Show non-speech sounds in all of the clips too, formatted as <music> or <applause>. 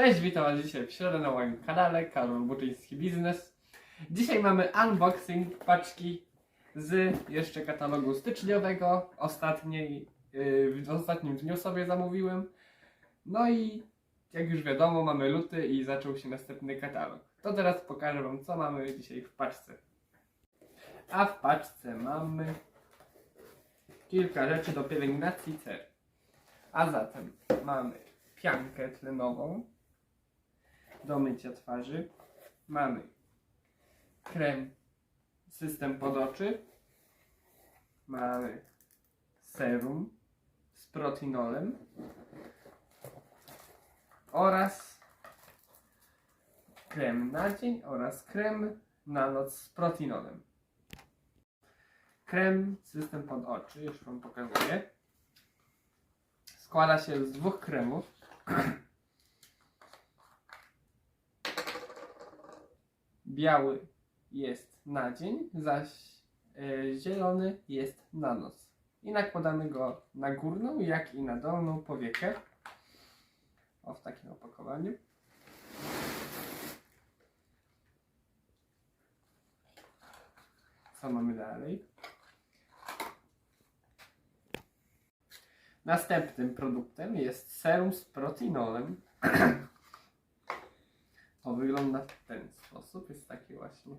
Cześć, witam Was dzisiaj w środę na moim kanale Karol Buczyński Biznes. Dzisiaj mamy unboxing paczki z jeszcze katalogu styczniowego. Ostatniej, yy, w ostatnim dniu sobie zamówiłem. No i jak już wiadomo, mamy luty i zaczął się następny katalog. To teraz pokażę Wam, co mamy dzisiaj w paczce. A w paczce mamy kilka rzeczy do pielęgnacji cer. A zatem mamy piankę tlenową do mycia twarzy. Mamy krem system pod oczy. Mamy serum z protinolem oraz krem na dzień oraz krem na noc z protinolem. Krem system pod oczy, już Wam pokazuję. Składa się z dwóch kremów. <clears throat> Biały jest na dzień, zaś e, zielony jest na noc. I nakładamy go na górną, jak i na dolną powiekę. O, w takim opakowaniu. Co mamy dalej? Następnym produktem jest serum z protinolem. <clears throat> To wygląda w ten sposób. Jest takie właśnie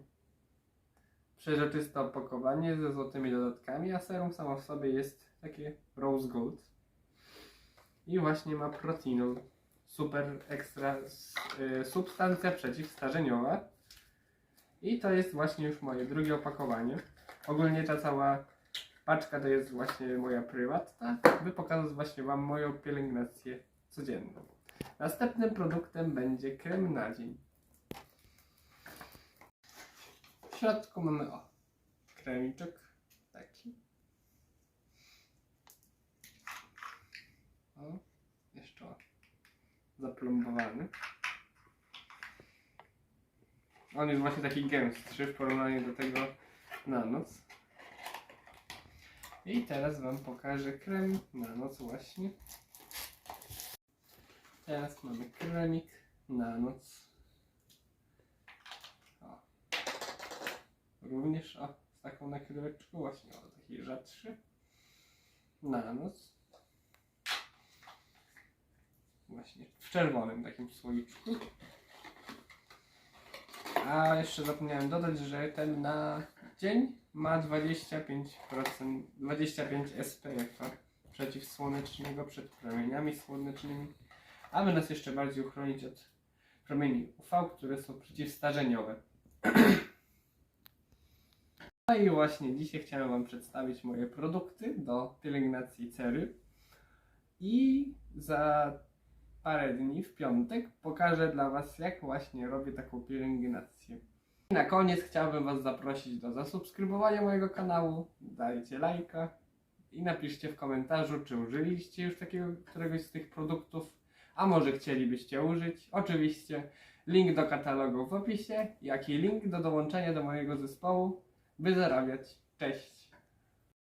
przeźroczyste opakowanie ze złotymi dodatkami, a serum samo w sobie jest takie rose gold. I właśnie ma protinol. Super ekstra y, substancja przeciwstarzeniowa. I to jest właśnie już moje drugie opakowanie. Ogólnie ta cała paczka to jest właśnie moja prywatna, by pokazać właśnie Wam moją pielęgnację codzienną. Następnym produktem będzie krem na dzień. W środku mamy o, kremiczek taki. O, jeszcze o, zaplombowany. On jest właśnie taki gęstszy w porównaniu do tego na noc. I teraz Wam pokażę krem na noc właśnie. Teraz mamy kremik na noc. O. Również o, z taką nakryweczką właśnie, o taki rzadszy. Na noc. Właśnie w czerwonym takim słoiczku. A jeszcze zapomniałem dodać, że ten na dzień ma 25%, 25 SPF przeciwsłonecznego przed promieniami słonecznymi, aby nas jeszcze bardziej uchronić od promieni UV, które są przeciwstarzeniowe. <clears throat> No i właśnie dzisiaj chciałem Wam przedstawić moje produkty do pielęgnacji cery i za parę dni, w piątek, pokażę dla Was, jak właśnie robię taką pielęgnację. I na koniec chciałbym Was zaprosić do zasubskrybowania mojego kanału, dajcie lajka i napiszcie w komentarzu, czy użyliście już takiego któregoś z tych produktów, a może chcielibyście użyć. Oczywiście link do katalogu w opisie, jak i link do dołączenia do mojego zespołu, by zarabiać. Cześć!